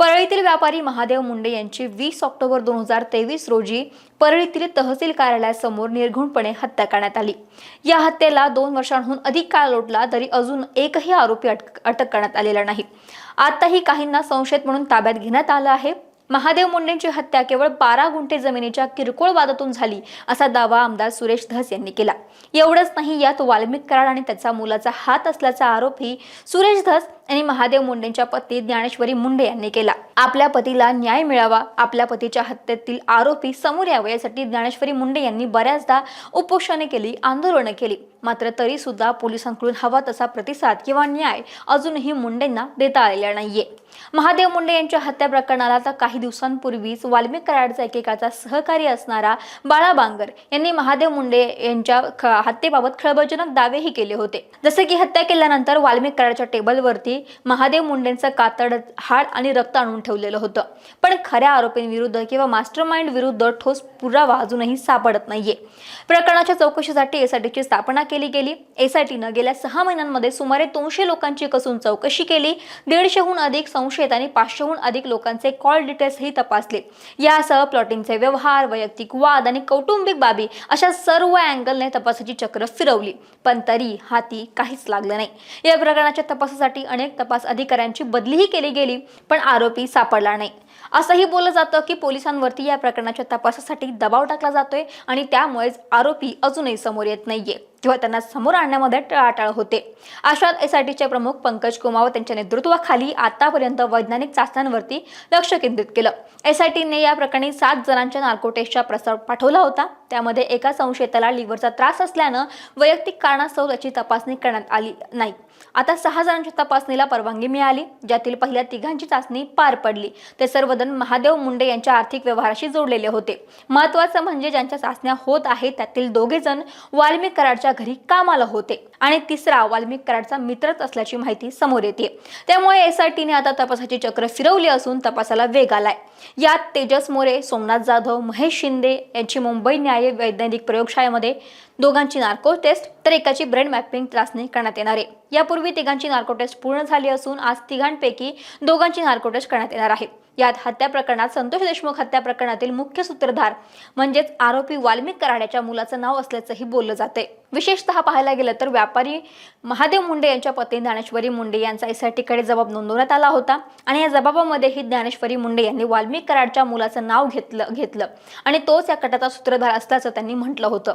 परळीतील व्यापारी महादेव मुंडे यांची वीस ऑक्टोबर दोन हजार तेवीस रोजी परळीतील तहसील कार्यालयासमोर निर्घुणपणे हत्या करण्यात आली. या हत्येला दोन वर्षांहून अधिक काळ लोटला तरी अजून एकही आरोपी अटक अटक करण्यात आलेला नाही. आताही काहींना संशयित म्हणून ताब्यात घेण्यात आलं आहे. महादेव मुंडेंची हत्या केवळ बारा गुंठे जमिनीच्या किरकोळ वादातून झाली असा दावा आमदार सुरेश धस यांनी केला. एवढंच नाही यात वाल्मिक कराड आणि त्याचा मुलाचा हात असल्याचा आरोपही सुरेश धस यांनी महादेव मुंडेंच्या पत्नी ज्ञानेश्वरी मुंडे यांनी केला. आपल्या पतीला न्याय मिळावा आपल्या पतीच्या हत्येतील आरोपी समोर यावे यासाठी ज्ञानेश्वरी मुंडे यांनी बऱ्याचदा उपोषणे केली आंदोलनं केली. मात्र तरी सुद्धा पोलिसांकडून हवा तसा प्रतिसाद किंवा न्याय अजूनही मुंडेंना देता आलेला नाहीये. महादेव मुंडे यांच्या हत्या प्रकरणाला तर काही दिवसांपूर्वीच वाल्मिक कराडचा एकेकाचा सहकारी असणारा बाळा बांगर यांनी महादेव मुंडे यांच्या ख- हत्येबाबत खळबळजनक दावेही केले होते. जसे की हत्या केल्यानंतर वाल्मिक कराडच्या टेबलवरती महादेव मुंडेंचं कातड हाड आणि रक्त आणून ठेवलेलं होतं. पण खऱ्या आरोपींविरुद्ध किंवा मास्टर माइंड विरुद्ध ठोस पुरावा अजूनही सापडत नाहीये. प्रकरणाच्या चौकशीसाठी एसआयटीची स्थापना केली गेली. एसआयटीनं गेल्या सहा महिन्यांमध्ये सुमारे दोनशे लोकांची कसून चौकशी केली. दीडशेहून अधिक संशय शेतांनी पाचशेहून अधिक लोकांचे कॉल डिटेल्सही तपासले. यासह प्लॉटिंगचे व्यवहार वैयक्तिक वाद आणि कौटुंबिक बाबी अशा सर्व अँगलने तपासाची चक्र फिरवली. पण तरी हाती काहीच लागलं नाही. या प्रकरणाच्या तपासासाठी अनेक तपास अधिकाऱ्यांची बदलीही केली गेली पण आरोपी सापडला नाही. असंही बोललं जातं की पोलिसांवरती या प्रकरणाच्या तपासासाठी दबाव टाकला जातोय आणि त्यामुळेच आरोपी अजूनही समोर येत नाहीये. किंवा त्यांना समोर आणण्यामध्ये टाळाटाळ होते. अशात एसआयटीचे प्रमुख पंकज कुमार त्यांच्या नेतृत्वाखाली आतापर्यंत वैज्ञानिक चाचण्यांवरती लक्ष केंद्रित केलं. एसआयटीने या प्रकरणी सात जणांच्या नार्कोटेस्टचा प्रस्ताव पाठवला होता. त्यामध्ये एका संशयिताला लिव्हरचा त्रास असल्यानं वैयक्तिक कारणास्तव त्याची तपासणी करण्यात आली नाही. आता सहा जणांच्या तपासणीला परवानगी मिळाली ज्यातील पहिल्या तिघांची चाचणी पार पडली. ते सर्वजण महादेव मुंडे यांच्या आर्थिक व्यवहाराशी जोडलेले होते. महत्वाचं म्हणजे ज्यांच्या चाचण्या होत आहेत त्यातील दोघे जण वाल्मिक कराडच्या घरी कामाला होते आणि तिसरा वाल्मिक कराडचा मित्रच असल्याची माहिती समोर येते. त्यामुळे एसआयटीने आता तपासाची चक्र फिरवली असून तपासाला वेग आलाय. यात तेजस मोरे सोमनाथ जाधव महेश शिंदे यांची मुंबई न्याय वैज्ञानिक प्रयोगशाळेमध्ये दोघांची नार्को टेस्ट तर एकाची ब्रेन मॅपिंग त्रासणी करण्यात येणार आहे. यापूर्वी तिघांची नार्को टेस्ट पूर्ण झाली असून आज तिघांपैकी दोघांची नार्को टेस्ट करण्यात येणार आहे. यात हत्या प्रकरणात संतोष देशमुख हत्या प्रकरणातील मुख्य सूत्रधार म्हणजेच आरोपी वाल्मिक कराड्याच्या मुलाचं नाव असल्याचंही बोललं जाते विशेषतः पाहायला गेलं तर व्यापारी महादेव मुंडे यांच्या पत्नी ज्ञानेश्वरी मुंडे यांचा एसआयटीकडे जबाब नोंदवण्यात आला होता आणि या जबाबामध्येही ज्ञानेश्वरी मुंडे यांनी वाल्मिक कराडच्या मुलाचं नाव घेतलं घेतलं आणि तोच या कटाचा सूत्रधार असल्याचं त्यांनी म्हटलं होतं.